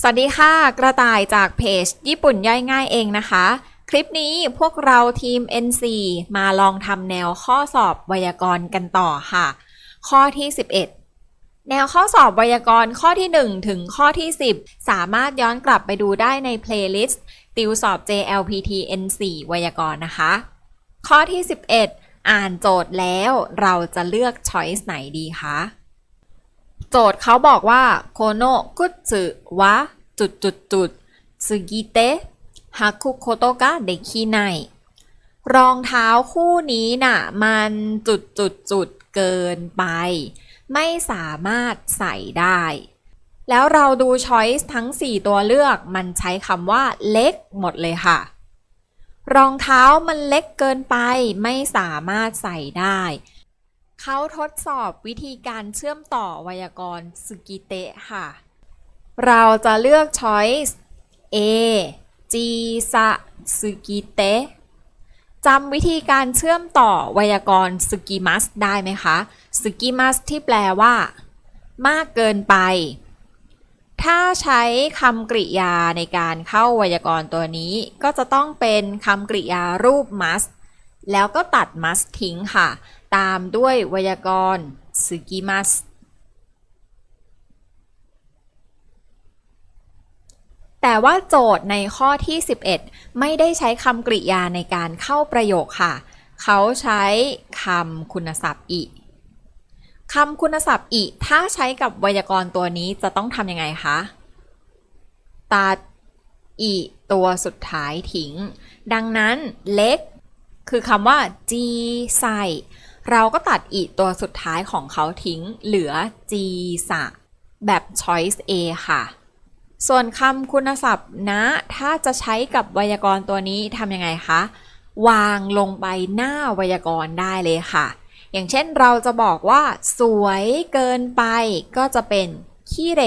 สวัสดีค่ะ กระต่ายจากเพจ ญี่ปุ่นย่อยง่ายเองนะคะ คลิปนี้พวกเราทีม N4 มาลองทำแนวข้อสอบไวยากรณ์กันต่อค่ะ ข้อที่ 11 แนวข้อสอบไวยากรณ์ข้อที่ 1 ถึงข้อที่ 10 สามารถย้อนกลับไปดูได้ในเพลย์ลิสต์ติวสอบ JLPT N4 ไวยากรณ์นะคะ ข้อที่ 11 อ่านโจทย์แล้วเราจะเลือก choice ไหนดีคะ โจทย์เขาบอกว่าโคโนกุสึวะจุดจุดจุดสึกิเตะฮักุโคโตกะเดคิไนรองเท้าคู่นี้น่ะ มันจุดจุดจุดเกินไป ไม่สามารถใส่ได้ แล้วเราดูช้อยส์ทั้ง 4 ตัวเลือกมันใช้คำว่าเล็กหมดเลยค่ะ รองเท้ามันเล็กเกินไป ไม่สามารถใส่ได้ เขาทดสอบวิธีการเชื่อมต่อไวยากรณ์สกิเตะค่ะ เราจะเลือก choice A จีสะสึกิเตะจำวิธีการเชื่อมต่อไวยากรณ์สกิมัสได้ไหมคะสกิมัสที่แปลว่า มากเกินไป ถ้าใช้คำกริยาในการเข้าไวยากรณ์ตัวนี้ ก็จะต้องเป็นคำกริยารูป must แล้วก็ตัด must ทิ้งค่ะ ตามด้วยไวยากรณ์สึกิมัสแต่ว่าโจทย์ในข้อที่ 11 ไม่ได้ใช้คำกริยาในการเข้าประโยคค่ะ เขาใช้คำคุณศัพท์อีคำคุณศัพท์อีถ้าใช้กับไวยากรณ์ตัวนี้จะต้องทำยังไงคะ ตัดอีตัวสุดท้ายทิ้ง ดังนั้นเล็ก คือคำว่าจีใส่ เราก็ตัดอีตัวสุดท้ายของเขาทิ้งเหลือจีสะแบบ choice A ค่ะ ส่วนคำคุณศัพท์นะ ถ้าจะใช้กับไวยากรณ์ตัวนี้ทำยังไงคะ วางลงไปหน้าไวยากรณ์ได้เลยค่ะ อย่างเช่นเราจะบอกว่า สวยเกินไปก็จะเป็นคิเร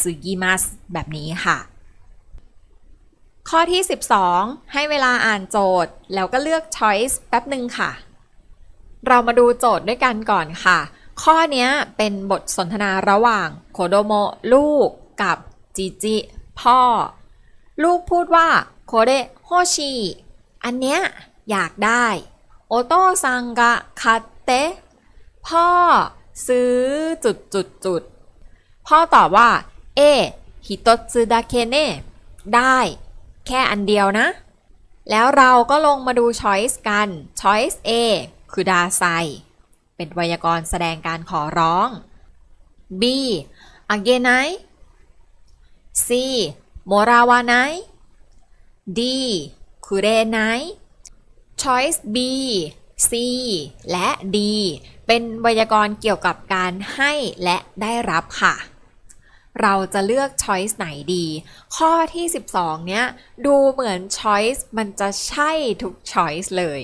ซึกิมัสแบบนี้ค่ะข้อที่ 12 ให้เวลาอ่านโจทย์ แล้วก็เลือก choice แป๊บหนึ่งค่ะ เรามาดูโจทย์ด้วยกันก่อนค่ะ ข้อนี้เป็นบทสนทนาระหว่างโคโดโมลูกกับจิจิพ่อ ลูกพูดว่าโคเดโฮชิอันเนี้ยอยากได้ โอโตซังกะคาเตะพ่อซื้อจุดจุดจุดพ่อตอบว่า เอฮิโตซึดาเคเน่ได้ แค่อันเดียวนะ แล้วเราก็ลงมาดู choice กัน choice A คือดาไซ เป็นไวยากรณ์แสดงการขอร้อง B อาเกไน C โมราวาไน D คุเรไน choice B C และ D เป็นไวยากรณ์เกี่ยวกับการให้และได้รับค่ะ เราจะเลือก choice ไหนดี ข้อที่ 12 เนี้ย ดูเหมือน choice มันจะใช่ทุก choice เลย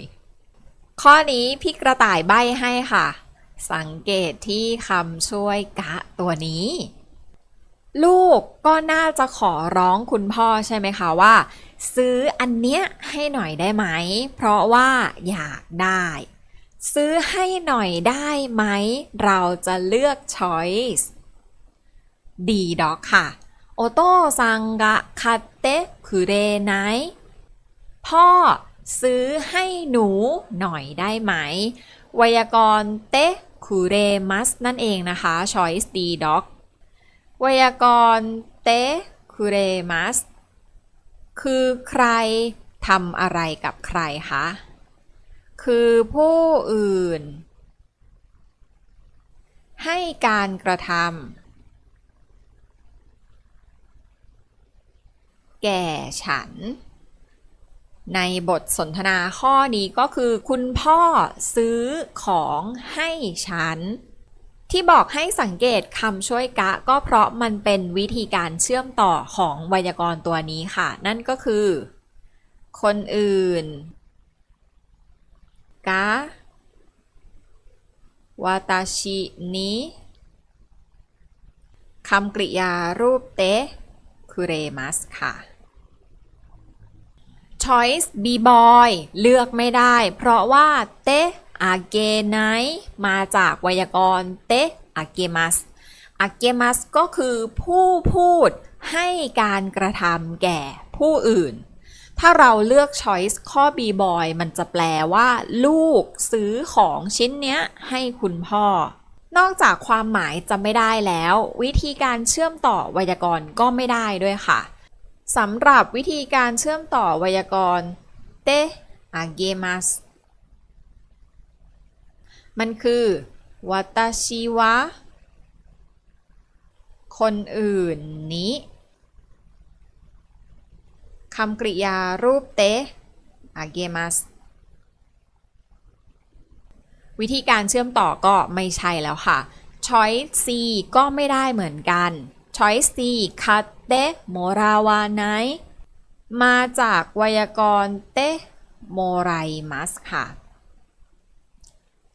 ข้อนี้พี่กระต่ายใบ้ให้ค่ะ สังเกตที่คำช่วยกะตัวนี้ ลูกก็น่าจะขอร้องคุณพ่อใช่ไหมคะว่า ซื้ออันเนี้ยให้หน่อยได้ไหม เพราะว่าอยากได้ ซื้อให้หน่อยได้ไหม เราจะเลือก choice ดีดอกค่ะโอโตซังกะคาเตะคุเรไนพ่อ ซื้อให้หนูหน่อยได้ไหม ไวยากรณ์เตคุเรมัสนั่นเองนะคะ choice D dog ไวยากรณ์เตคุเรมัสคือใครทำอะไรกับใครคะ คือผู้อื่น ให้การกระทำแก่ฉัน ในบทสนทนาข้อนี้ก็คือ คุณพ่อซื้อของให้ฉัน ที่บอกให้สังเกตคำช่วยกะ ก็เพราะมันเป็นวิธีการเชื่อมต่อของไวยากรณ์ตัวนี้ค่ะ นั่นก็คือ คนอื่น กะวาตาชินิคำกริยารูปเตะคุเรมัสค่ะ Choice B boy เลือกไม่ได้ เพราะว่าเตอาเกไนมาจากไวยากรณ์เตอาเกมัสอาเกมัสก็คือผู้พูดให้การกระทำแก่ผู้อื่น ถ้าเราเลือก choice ข้อ b boy มันจะแปลว่า ลูกซื้อของชิ้นเนี้ยให้คุณพ่อ นอกจากความหมายจะไม่ได้แล้ว วิธีการเชื่อมต่อไวยากรณ์ก็ไม่ได้ด้วยค่ะ สำหรับวิธีการเชื่อมต่อไวยากรณ์เตอาเกมัสมันคือวัตชิวะ คนอื่นนี้คำกริยารูปเตอาเกมัสวิธีการเชื่อมต่อก็ไม่ใช่แล้วค่ะ choice C ก็ไม่ได้เหมือนกัน choice C คัต เตโมราวาไนมาจากไวยากรณ์เตโมไรมัสค่ะ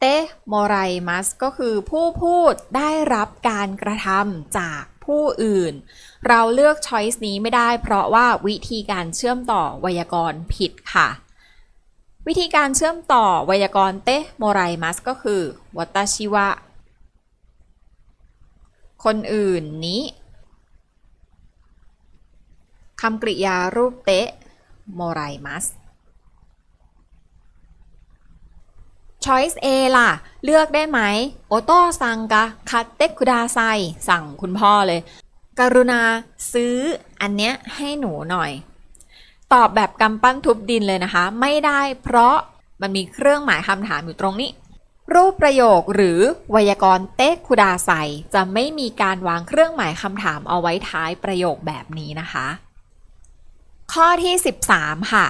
เตโมไรมัสก็คือผู้พูดได้รับการกระทำจากผู้อื่น เราเลือก choice นี้ไม่ได้เพราะว่าวิธีการเชื่อมต่อไวยากรณ์ผิดค่ะ วิธีการเชื่อมต่อไวยากรณ์เตโมไรมัสก็คือวัตชิวะคนอื่นนี้ คำกริยารูปเตะโมไรมัส Choice A ล่ะ เลือกได้ไหมโอโต้ซังกะคัตเตคุดาไซสั่งคุณพ่อเลย กรุณาซื้ออันเนี้ยให้หนูหน่อย ตอบแบบกำปั้นทุบดินเลยนะคะ ไม่ได้เพราะมันมีเครื่องหมายคำถามอยู่ตรงนี้ รูปประโยคหรือไวยากรณ์เตคุดาไซจะไม่มีการวางเครื่องหมายคำถามเอาไว้ท้ายประโยคแบบนี้นะคะ ข้อที่ 13 ค่ะ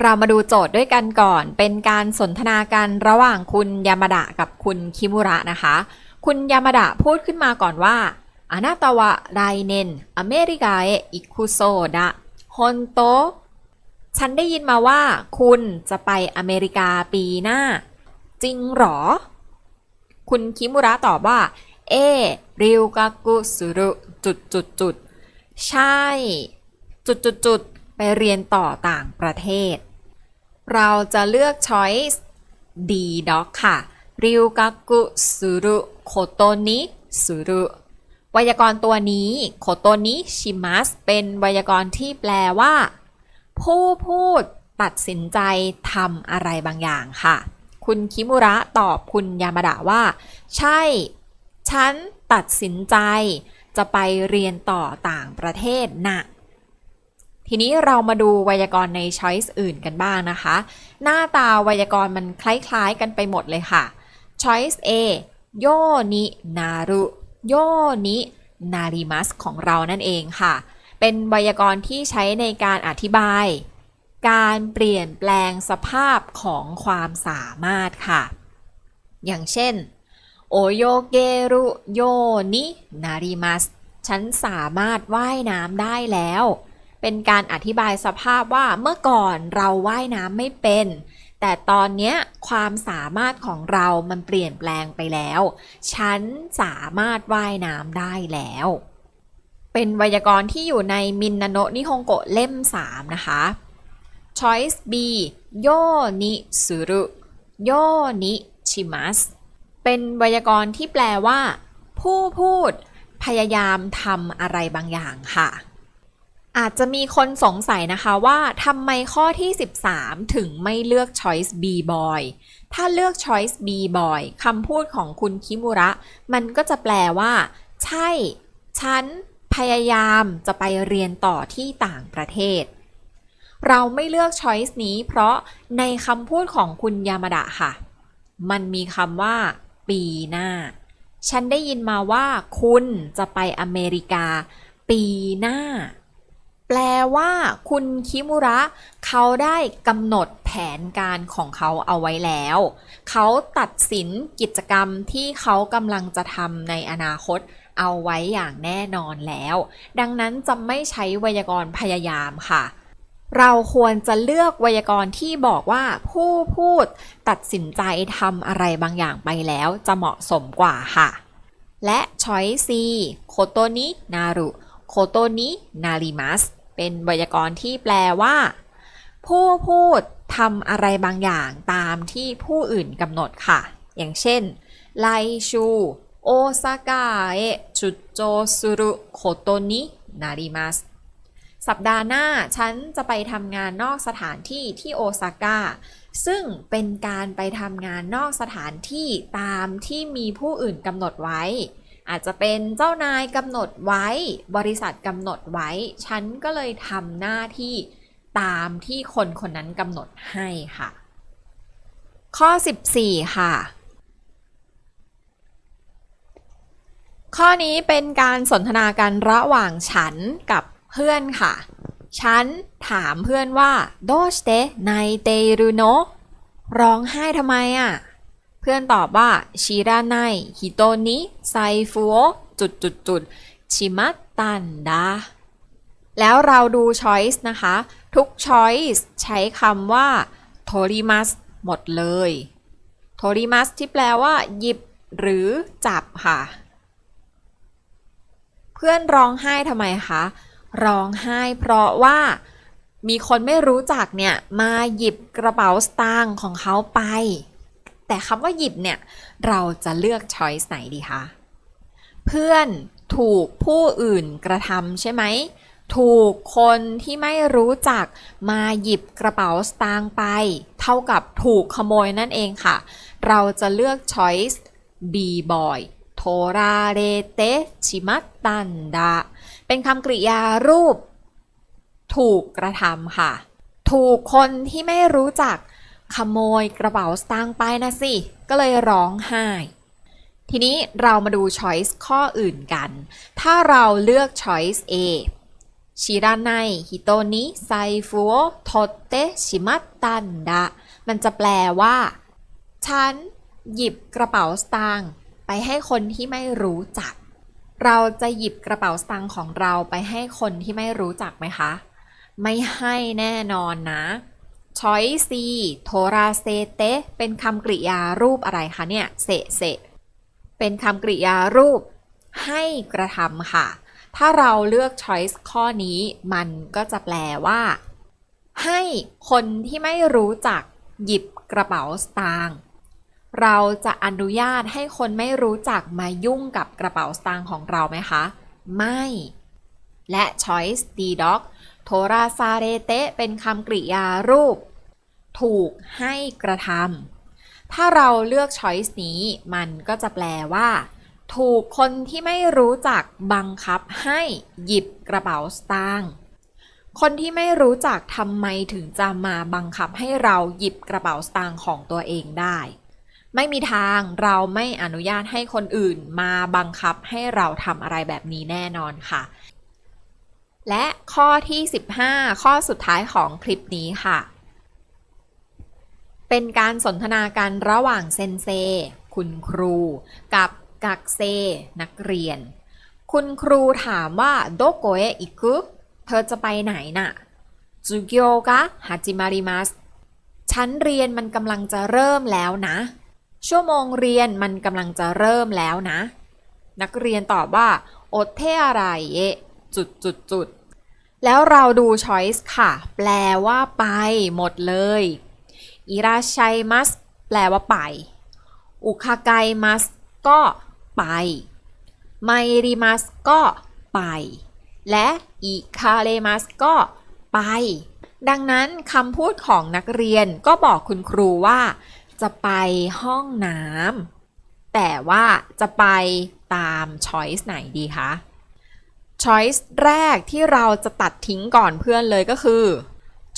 เรามาดูโจทย์ด้วยกันก่อน เป็นการสนทนากันระหว่างคุณยามาดะกับคุณคิมุระนะคะ คุณยามาดะพูดขึ้นมาก่อนว่าอานาตาวะไดเนนอเมริกาเออิคุโซดะฮอนโตฉันได้ยินมาว่า คุณจะไปอเมริกาปีหน้า จริงหรอ คุณคิมุระตอบว่า เอริวกากุสุรุจุดจุดจุด ใช่ จุดจุดจุดไปเรียนต่อต่างประเทศ เราจะเลือก choice D doc ค่ะริวกากุสุรุโคโตนิสุรุไวยากรณ์ตัวนี้โคโตนิชิมัสเป็นไวยากรณ์ที่แปลว่า ผู้พูดตัดสินใจทำอะไรบางอย่างค่ะ คุณคิมุระตอบคุณยามาดะว่า ใช่ ฉันตัดสินใจ จะไปเรียนต่อต่างประเทศนะทีนี้เรามาดูไวยากรณ์ในช้อยส์อื่นกันบ้างนะคะ หน้าตาไวยากรณ์มันคล้ายๆกันไปหมดเลยค่ะ Choice A โยนินารุโยนินาริมัสของเรานั่นเองค่ะ เป็นไวยากรณ์ที่ใช้ในการอธิบาย การเปลี่ยนแปลงสภาพของความสามารถค่ะ อย่างเช่น โอโยเกรุโยนินาริมัสฉันสามารถว่ายน้ำได้แล้ว เป็นการอธิบายสภาพว่าเมื่อก่อนเราว่ายน้ำไม่เป็น แต่ตอนนี้ความสามารถของเรามันเปลี่ยนแปลงไปแล้ว ฉันสามารถว่ายน้ำได้แล้ว เป็นไวยากรณ์ที่อยู่ในมินนาโนะนิฮงโกะเล่ม 3 นะคะ Choice B โยนิสุรุโยนิชิมัส เป็นไวยากรณ์ที่แปลว่า ผู้พูด พยายามทำอะไรบางอย่างค่ะ อาจจะมีคนสงสัยนะคะว่าทำไมข้อที่ 13 ถึงไม่เลือก choice B boy ถ้าเลือก choice B boy คำพูดของคุณคิมุระ มันก็จะแปลว่า ใช่ ฉันพยายามจะไปเรียนต่อที่ต่างประเทศ เราไม่เลือก choice นี้เพราะในคำพูดของคุณยามาดะค่ะ มันมีคำว่า ปีหน้า ฉันได้ยินมาว่าคุณจะไปอเมริกา ปีหน้า แปลว่า คุณคิมุระ เขาได้กำหนดแผนการของเขาเอาไว้แล้ว เขาตัดสินกิจกรรมที่เขากำลังจะทำในอนาคตเอาไว้อย่างแน่นอนแล้ว ดังนั้นจะไม่ใช้ไวยากรณ์พยายามค่ะ เราควรจะเลือกไวยากรณ์ที่บอกว่าผู้พูดตัดสินใจทำอะไรบางอย่างไปแล้วจะเหมาะสมกว่าค่ะ และช้อยซีโคโตนินารุโคโตนินาริมัสเป็นไวยากรณ์ที่แปลว่า ผู้พูดทำอะไรบางอย่างตามที่ผู้อื่นกำหนดค่ะ อย่างเช่น ไลชูโอซากะเอะจุดโจซุรุโคโตนินาริมัส สัปดาห์หน้าฉันจะไปทำงานนอกสถานที่ที่โอซาก้า ซึ่งเป็นการไปทำงานนอกสถานที่ตามที่มีผู้อื่นกำหนดไว้ อาจจะเป็นเจ้านายกำหนดไว้ บริษัทกำหนดไว้ ฉันก็เลยทำหน้าที่ตามที่คนคนนั้นกำหนดให้ค่ะ ข้อ 14 ค่ะข้อนี้เป็นการสนทนากันระหว่างฉันกับ เพื่อนค่ะ ฉันถามเพื่อนว่าโดสเตไนเตรุโนร้องไห้ทำไมอะ เพื่อนตอบว่าชิราไนฮิโตนิไซฟูโอจุดจุดจุดชิมัตตันดาแล้วเราดู choice นะคะ ทุก choice ใช้คำว่า torimas หมดเลย torimas ที่แปลว่า หยิบหรือจับค่ะ เพื่อนร้องไห้ทำไมคะ ร้องไห้ เพราะว่ามีคนไม่รู้จักเนี่ยมาหยิบกระเป๋าสตางค์ของเขาไป แต่คำว่าหยิบเนี่ยเราจะเลือก choice ไหนดีคะเพื่อนถูกผู้อื่นกระทำใช่ไหมถูกคนที่ไม่รู้จักมาหยิบกระเป๋าสตางค์ไป เท่ากับถูกขโมยนั่นเองค่ะ เราจะเลือก choice B boy โทราเรเตชิมัตตันดาเป็นคำกริยารูป ถูกกระทำค่ะ ถูกคนที่ไม่รู้จักขโมยกระเป๋าสตางค์ไปนะสิ ก็เลยร้องไห้ ทีนี้เรามาดู choice ข้ออื่นกัน ถ้าเราเลือก choice A ชิราไนฮิโตนิไซฟูโอโทเตชิมัตตันดะ มันจะแปลว่า ฉันหยิบกระเป๋าสตางค์ ไปให้คนที่ไม่รู้จัก เราจะหยิบกระเป๋าสตางค์ของเราไปให้คนที่ไม่รู้จักไหมคะ ไม่ให้แน่นอนนะ choice C โทราเซเตเป็นคำกริยารูปอะไรคะเนี่ยเสเสเป็นคำกริยารูปให้กระทำค่ะ ถ้าเราเลือก choice ข้อนี้มันก็จะแปลว่า ให้คนที่ไม่รู้จักหยิบกระเป๋าสตางค์ เราจะอนุญาตให้คนไม่รู้จักมายุ่งกับกระเป๋าสตางค์ของเราไหมคะ ไม่ และ choice D dog โทราซาเรเตเป็นคำกริยารูป ถูกให้กระทำถ้าเราเลือก choice นี้มันก็จะแปลว่า ถูกคนที่ไม่รู้จักบังคับให้หยิบกระเป๋าสตางค์คนที่ไม่รู้จักทำไมถึงจะมาบังคับให้เราหยิบกระเป๋าสตางค์ของตัวเองได้ ไม่มีทางเราไม่อนุญาตให้คนอื่นมาบังคับให้เราทำอะไรแบบนี้แน่นอนค่ะ และข้อที่ 15 ข้อสุดท้ายของคลิปนี้ค่ะ เป็นการสนทนากันระหว่างเซนเซ คุณครู กับกักเซ นักเรียน คุณครูถามว่าโดโกเอะอิกุเธอจะไปไหนน่ะจูเกียวกะฮาจิมาริมัสชั้นเรียนมันกำลังจะเริ่มแล้วนะ ชั่วโมงเรียนมันกำลังจะเริ่มแล้วนะ นักเรียนตอบว่าโอเทอะไรเอะจุดจุดจุดแล้วเราดู choice ค่ะ แปลว่าไปหมดเลยอิราชัยมัสแปลว่าไป อุคาไกมัสก็ไป ไมริมัสก็ไป และอิคาเรมัสก็ไป ดังนั้นคำพูดของนักเรียนก็บอกคุณครูว่า จะไปห้องน้ำแต่ว่าจะไปตาม choice ไหนดีคะ choice แรกที่เราจะตัดทิ้งก่อนเพื่อนเลยก็คือ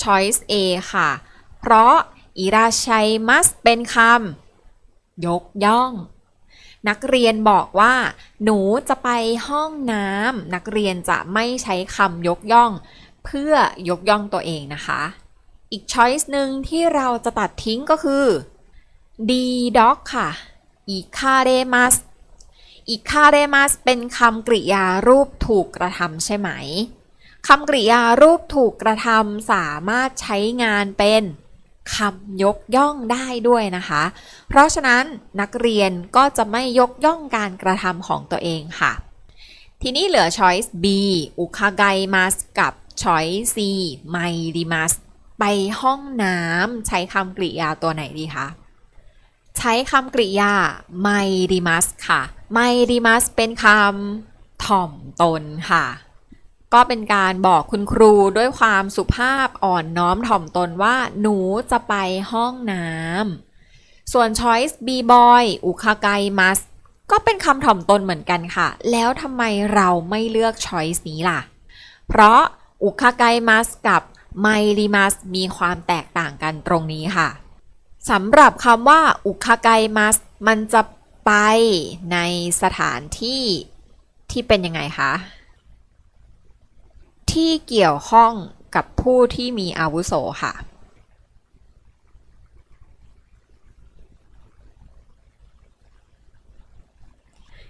choice A ค่ะ เพราะอิราชัยมัสเป็นคำยกย่องนักเรียนบอกว่า หนูจะไปห้องน้ำนักเรียนจะไม่ใช้คำยกย่อง เพื่อยกย่องตัวเองนะคะ อีก choice หนึ่งที่เราจะตัดทิ้งก็คือ D dog ค่ะอิคาเรมัสอิคาเรมัสเป็นคำกริยารูปถูกกระทำใช่ไหมคำกริยารูปถูกกระทำสามารถใช้งานเป็นคำยกย่องได้ด้วยนะคะ เพราะฉะนั้นนักเรียนก็จะไม่ยกย่องการกระทำของตัวเองค่ะ ทีนี้เหลือ choice B อุคาไกมัสกับ choice C ไมริมัสไปห้องน้ำใช้คำกริยาตัวไหนดีคะ ใช้คำกริยาไมริมัสค่ะไม่ดีมัสเป็นคำถ่อมตนค่ะ ก็เป็นการบอกคุณครูด้วยความสุภาพอ่อนน้อมถ่อมตนว่าหนูจะไปห้องน้ำส่วน choice b boy อุคาไกมัสก็เป็นคำถ่อมตนเหมือนกันค่ะ แล้วทำไมเราไม่เลือก choice นี้ล่ะ เพราะอุคาไกมัสกับไมริมัสมีความแตกต่างกันตรงนี้ค่ะ สำหรับคำว่าอุคาไกมัสมันจะไปในสถานที่ที่เป็นยังไงคะ ที่เกี่ยวข้องกับผู้ที่มีอาวุโสค่ะ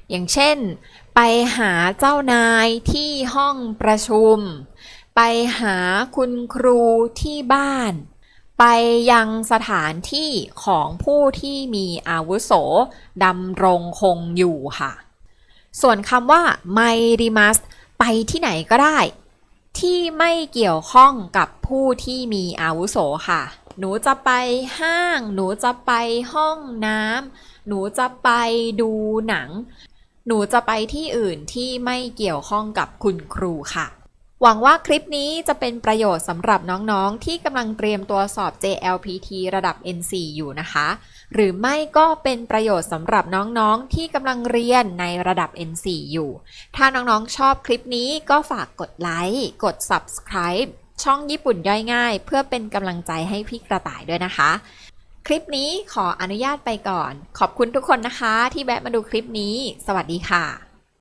อย่างเช่น ไปหาเจ้านายที่ห้องประชุม ไปหาคุณครูที่บ้าน ไปยังสถานที่ของผู้ที่มีอาวุโสดำรงคงอยู่ค่ะ ส่วนคำว่า ไม่ริมัสไปที่ไหนก็ได้ ที่ไม่เกี่ยวข้องกับผู้ที่มีอาวุโสค่ะ หนูจะไปห้าง หนูจะไปห้องน้ำหนูจะไปดูหนัง หนูจะไปที่อื่นที่ไม่เกี่ยวข้องกับคุณครูค่ะ หวังว่าคลิปนี้จะเป็นประโยชน์สำหรับน้องๆ ที่กำลังเตรียมตัวสอบ JLPT ระดับ N4 อยู่นะคะ หรือไม่ก็เป็นประโยชน์สำหรับน้องๆ ที่กำลังเรียนในระดับ N4 อยู่ ถ้าน้องๆ ชอบคลิปนี้ก็ฝากกดไลค์ กด subscribe ช่องญี่ปุ่นย่อยง่าย เพื่อเป็นกำลังใจให้พี่กระต่ายด้วยนะคะ คลิปนี้ขออนุญาตไปก่อน ขอบคุณทุกคนนะคะ ที่แวะมาดูคลิปนี้ สวัสดีค่ะ